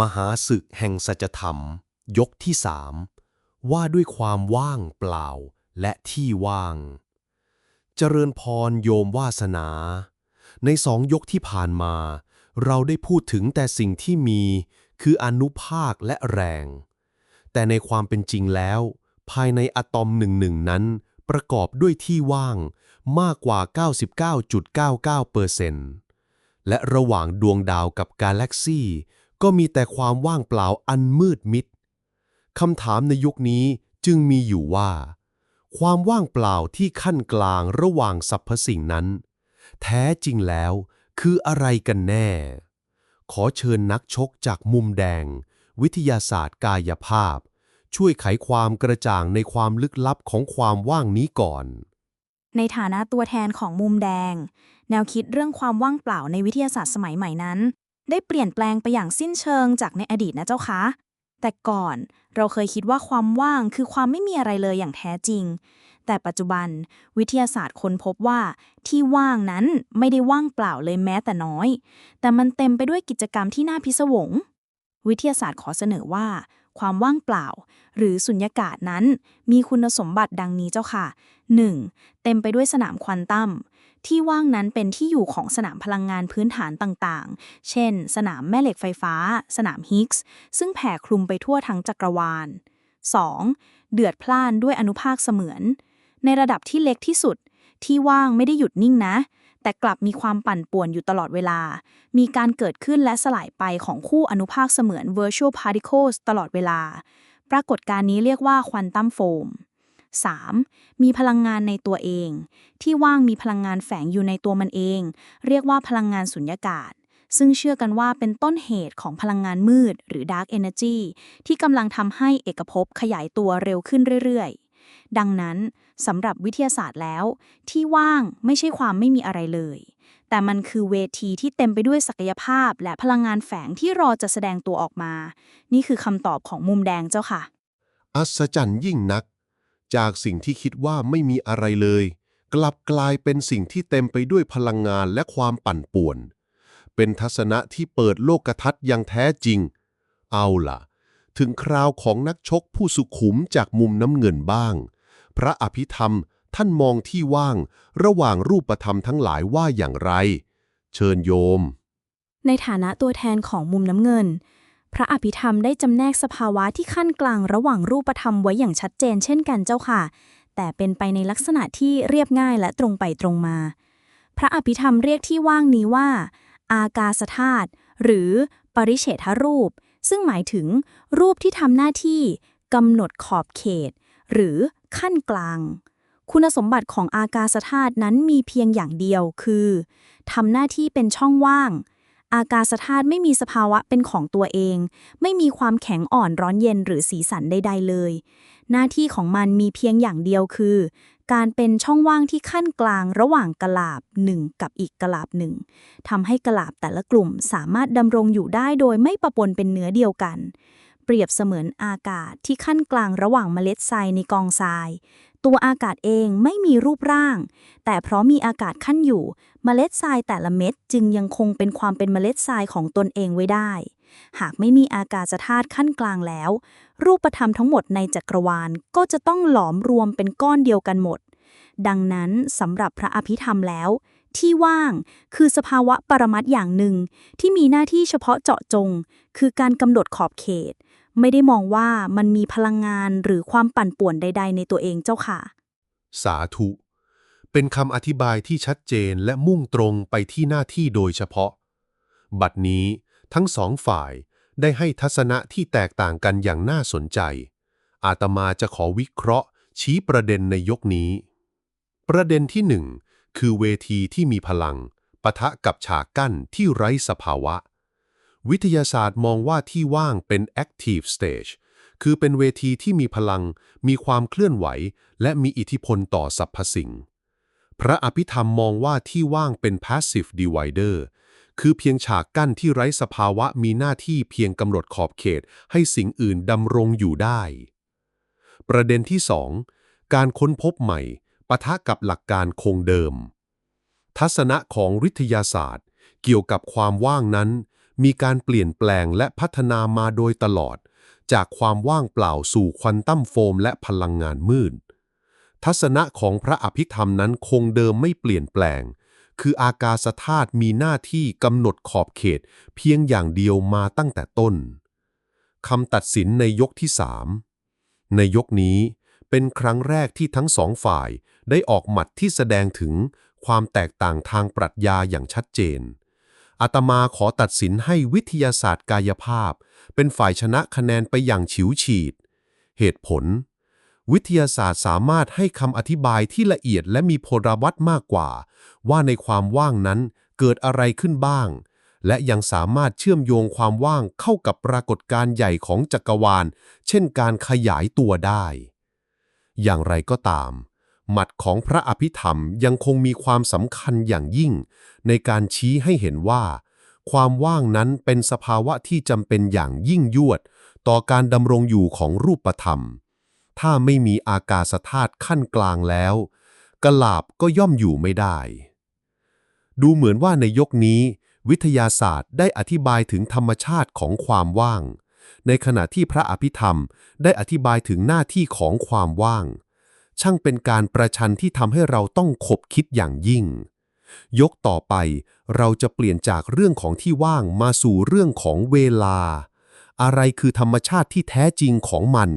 มหาศึกแห่งสัจธรรม ยกที่สามว่าด้วยความว่างเปล่าและที่ว่าง เจริญพรโยมวาสนา ในสองยกที่ผ่านมา เราได้พูดถึงแต่สิ่งที่มีคืออนุภาคและแรง แต่ในความเป็นจริงแล้ว ภายในอะตอมหนึ่งหนึ่งนั้น ประกอบด้วยที่ว่างมากกว่า 99.99%และระหว่างดวงดาวกับกาแล็กซี่ ก็มีแต่ความว่างเปล่าอันมืดมิดคำถามในยุคนี้จึงมีอยู่ว่า ความว่างเปล่าที่ขั้นกลางระหว่างสรรพสิ่งนั้น แท้จริงแล้วคืออะไรกันแน่ ขอเชิญนักชกจากมุมแดง วิทยาศาสตร์กายภาพ ช่วยไขความกระจ่างในความลึกลับของความว่างนี้ก่อน ในฐานะตัวแทนของมุมแดง แนวคิดเรื่องความว่างเปล่าในวิทยาศาสตร์สมัยใหม่นั้น ได้เปลี่ยนแปลงไปอย่างสิ้นเชิงจากในอดีตนะเจ้าคะ แต่ก่อนเราเคยคิดว่าความว่างคือความไม่มีอะไรเลยอย่างแท้จริง แต่ปัจจุบันวิทยาศาสตร์ค้นพบว่า ที่ว่างนั้นไม่ได้ว่างเปล่าเลยแม้แต่น้อย แต่มันเต็มไปด้วยกิจกรรมที่น่าพิศวง วิทยาศาสตร์ขอเสนอว่า ความว่างเปล่า หรือสุญญากาศนั้น มีคุณสมบัติดังนี้เจ้าค่ะ 1. เต็มไปด้วยสนามควอนตัม ที่ว่างนั้นเป็นที่อยู่ของสนามพลังงานพื้นฐานต่างๆ เช่น สนามแม่เหล็กไฟฟ้า สนามฮิกส์ ซึ่งแผ่คลุมไปทั่วทั้งจักรวาล 2. เดือดพล่านด้วยอนุภาคเสมือน ในระดับที่เล็กที่สุด ที่ว่างไม่ได้หยุดนิ่งนะ แต่กลับมีความปั่นป่วนอยู่ตลอดเวลา มีการเกิดขึ้นและสลายไปของคู่อนุภาคเสมือน virtual particles ตลอดเวลา ปรากฏการณ์นี้เรียกว่าควอนตัมโฟม 3. มีพลังงานในตัวเอง ที่ว่างมีพลังงานแฝงอยู่ในตัวมันเอง เรียกว่าพลังงานสุญญากาศ ซึ่งเชื่อกันว่าเป็นต้นเหตุของพลังงานมืด หรือ Dark Energy ที่กำลังทำให้เอกภพขยายตัวเร็วขึ้นเรื่อยๆ ดังนั้นสำหรับวิทยาศาสตร์แล้ว ที่ว่างไม่ใช่ความไม่มีอะไรเลย แต่มันคือเวทีที่เต็มไปด้วยศักยภาพ และพลังงานแฝงที่รอจะแสดงตัวออกมา นี่คือคำตอบของมุมแดงเจ้าค่ะ อัศจรรย์ยิ่งนัก จากสิ่งที่คิดว่าไม่มีอะไรเลย กลับกลายเป็นสิ่งที่เต็มไปด้วยพลังงานและความปั่นป่วน เป็นทัศนะที่เปิดโลกทัศน์อย่างแท้จริง เอาล่ะ ถึงคราวของนักชกผู้สุขุมจากมุมน้ำเงินบ้าง พระอภิธรรมท่านมองที่ว่างระหว่างรูปธรรมทั้งหลายว่าอย่างไร เชิญโยม ในฐานะตัวแทนของมุมน้ำเงิน พระอภิธรรมได้จำแนกสภาวะที่ขั้นกลางระหว่างรูปธรรมไว้อย่างชัดเจนเช่นกันเจ้าค่ะ แต่เป็นไปในลักษณะที่เรียบง่ายและตรงไปตรงมา พระอภิธรรมเรียกที่ว่างนี้ว่า อากาสธาตุหรือปริเฉทรูป ซึ่งหมายถึง รูปที่ทำหน้าที่กำหนดขอบเขต หรือขั้นกลาง คุณสมบัติของอากาสธาตุนั้นมีเพียงอย่างเดียวคือทำหน้าที่เป็นช่องว่าง อากาศธาตุไม่มีสภาวะเป็นของตัวเอง ไม่มีความแข็งอ่อนร้อนเย็นหรือสีสันใด ๆ เลย หน้าที่ของมันมีเพียงอย่างเดียวคือ การเป็นช่องว่างที่ขั้นกลางระหว่างกลาบหนึ่งกับอีกกลาบหนึ่งทำให้กลาบแต่ละกลุ่มสามารถดำรงอยู่ได้โดยไม่ปะปนเป็นเนื้อเดียวกัน เปรียบเสมือนอากาศที่ขั้นกลางระหว่างเมล็ดทรายในกองทราย ตัวอากาศเองไม่มีรูปร่าง แต่เพราะมีอากาศขั้นอยู่เมล็ดทรายแต่ละเม็ดจึงยังคงเป็นความเป็นเมล็ดทรายของตนเองไว้ได้ หากไม่มีอากาศธาตุขั้นกลางแล้ว รูปธรรมทั้งหมดในจักรวาลก็จะต้องหลอมรวมเป็นก้อนเดียวกันหมด ดังนั้นสำหรับพระอภิธรรมแล้ว ที่ว่างคือสภาวะปรมัตอย่างหนึ่งที่มีหน้าที่เฉพาะเจาะจง คือการกำหนดขอบเขต ไม่ได้มองว่ามันมีพลังงานหรือความปั่นป่วนใด ๆ ในตัวเองเจ้าค่ะ สาธุ เป็นคำอธิบายที่ชัดเจนและมุ่งตรงไปที่หน้าที่โดยเฉพาะ บัดนี้ทั้งสองฝ่ายได้ให้ทัศนะที่แตกต่างกันอย่างน่าสนใจ อาตมาจะขอวิเคราะห์ ชี้ประเด็นในยกนี้ ประเด็นที่หนึ่งคือเวทีที่มีพลังปะทะกับฉากกั้นที่ไร้สภาวะ วิทยาศาสตร์มองว่าที่ว่างเป็น active stage คือเป็นเวทีที่มีพลัง มีความเคลื่อนไหว และมีอิทธิพลต่อสรรพสิ่ง พระอภิธรรมมองว่าที่ว่างเป็น passive divider คือเพียงฉากกั้นที่ไร้สภาวะมีหน้าที่เพียงกำหนดขอบเขตให้สิ่งอื่นดำรงอยู่ได้ ประเด็นที่ 2 การค้นพบใหม่ปะทะกับหลักการคงเดิม ทัศนะของวิทยาศาสตร์ เกี่ยวกับความว่างนั้น มีการเปลี่ยนแปลงและพัฒนามาโดยตลอด จากความว่างเปล่าสู่ควอนตัมโฟมและพลังงานมืด ทัศนะของพระอภิธรรมนั้นคงเดิมไม่เปลี่ยนแปลง คืออากาศธาตุมีหน้าที่กำหนดขอบเขตเพียงอย่างเดียวมาตั้งแต่ต้นคำตัดสินในยกที่สามในยกนี้เป็นครั้งแรกที่ทั้งสองฝ่ายได้ออกหมัดที่แสดงถึงความแตกต่างทางปรัชญาอย่างชัดเจน อาตมาขอตัดสินให้วิทยาศาสตร์กายภาพ เป็นฝ่ายชนะคะแนนไปอย่างฉิวฉีด เหตุผล วิทยาศาสตร์สามารถให้คำอธิบายที่ละเอียดและมีพลวัตมากกว่า ว่าในความว่างนั้นเกิดอะไรขึ้นบ้าง และยังสามารถเชื่อมโยงความว่างเข้ากับปรากฏการณ์ใหญ่ของจักรวาล เช่นการขยายตัวได้ อย่างไรก็ตาม หมัดของพระอภิธรรมยังคงมีความสำคัญอย่างยิ่ง ในการชี้ให้เห็นว่า ความว่างนั้นเป็นสภาวะที่จำเป็นอย่างยิ่งยวด ต่อการดำรงอยู่ของรูปธรรม ถ้าไม่มีอากาศธาตุขั้นกลางแล้วกลาบก็ย่อมอยู่ไม่ได้ ดูเหมือนว่าในยกนี้ วิทยาศาสตร์ได้อธิบายถึงธรรมชาติของความว่าง ในขณะที่พระอภิธรรมได้อธิบายถึงหน้าที่ของความว่าง ช่างเป็นการประชันที่ทำให้เราต้องขบคิดอย่างยิ่ง ยกต่อไปเราจะเปลี่ยนจากเรื่องของที่ว่างมาสู่เรื่องของเวลา อะไรคือธรรมชาติที่แท้จริงของมัน